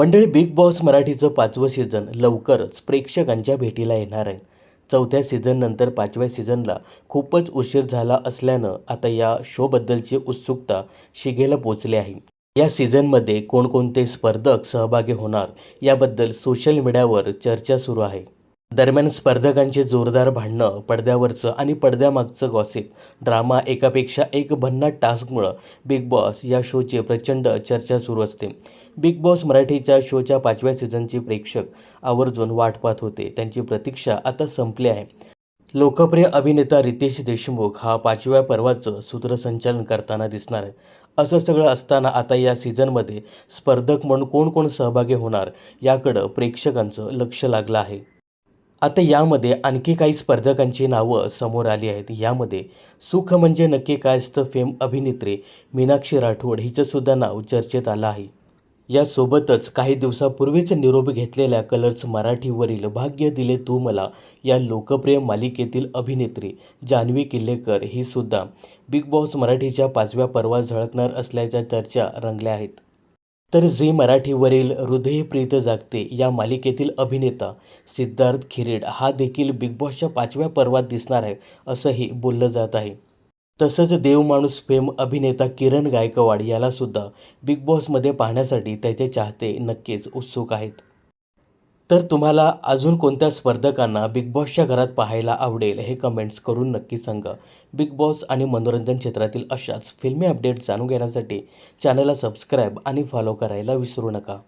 मंडळी big boss मराठीचं पाचवं सीझन लवकरच प्रेक्षकांच्या भेटीला येणार आहे. चौथ्या सीझननंतर पाचव्या सीझनला खूपच उशीर झाला असल्यानं आता या शोबद्दलची उत्सुकता शिगेला पोचली आहे. या सीझनमध्ये कोणकोणते स्पर्धक सहभागी होणार याबद्दल सोशल मीडियावर चर्चा सुरू आहे. दरम्यान स्पर्धकांचे जोरदार भांडणं पडद्यावरचं आणि पडद्यामागचं गॉसिप ड्रामा एकापेक्षा एक भन्नाट टास्कमुळं बिग बॉस या शोची प्रचंड चर्चा सुरू असते. बिग बॉस मराठीच्या शोच्या पाचव्या सीझनचे प्रेक्षक आवर्जून वाट पाहत होते. त्यांची प्रतीक्षा आता संपली आहे. लोकप्रिय अभिनेता रितेश देशमुख हा पाचव्या पर्वाचं सूत्रसंचालन करताना दिसणार आहे. असं सगळं असताना आता या सीझनमध्ये स्पर्धक म्हणून कोण कोण सहभागी होणार याकडं प्रेक्षकांचं लक्ष लागलं आहे. आता यामध्ये आणखी काही स्पर्धकांची नावं समोर आली आहेत. यामध्ये सुख म्हणजे नक्की काय असतं फेम अभिनेत्री मीनाक्षी राठोड हिचंसुद्धा नाव चर्चेत आलं आहे. यासोबतच काही दिवसापूर्वीच निरोप घेतलेल्या कलर्स मराठीवरील भाग्य दिले तू मला या लोकप्रिय मालिकेतील अभिनेत्री जान्हवी किल्लेकर ही सुद्धा बिग बॉस मराठीच्या पाचव्या पर्वात झळकणार असल्याच्या चर्चा रंगल्या आहेत. तर झी मराठीवरील हृदयप्रीत जागते या मालिकेतील अभिनेता सिद्धार्थ खिरेड हा देखील बिग बॉसच्या पाचव्या पर्वात दिसणार आहे असंही बोललं जात आहे. तसंच देवमाणूस फेम अभिनेता किरण गायकवाड यालासुद्धा बिग बॉसमध्ये पाहण्यासाठी त्याचे चाहते नक्कीच उत्सुक आहेत. तर तुम्हाला अजून कोणत्या स्पर्धकांना बिग बॉसच्या घरात पाहायला आवडेल हे कमेंट्स करून नक्की सांगा. बिग बॉस आणि मनोरंजन क्षेत्रातील अशाच फिल्मी अपडेट्स जाणून घेण्यासाठी चॅनलला सबस्क्राईब आणि फॉलो करायला विसरू नका.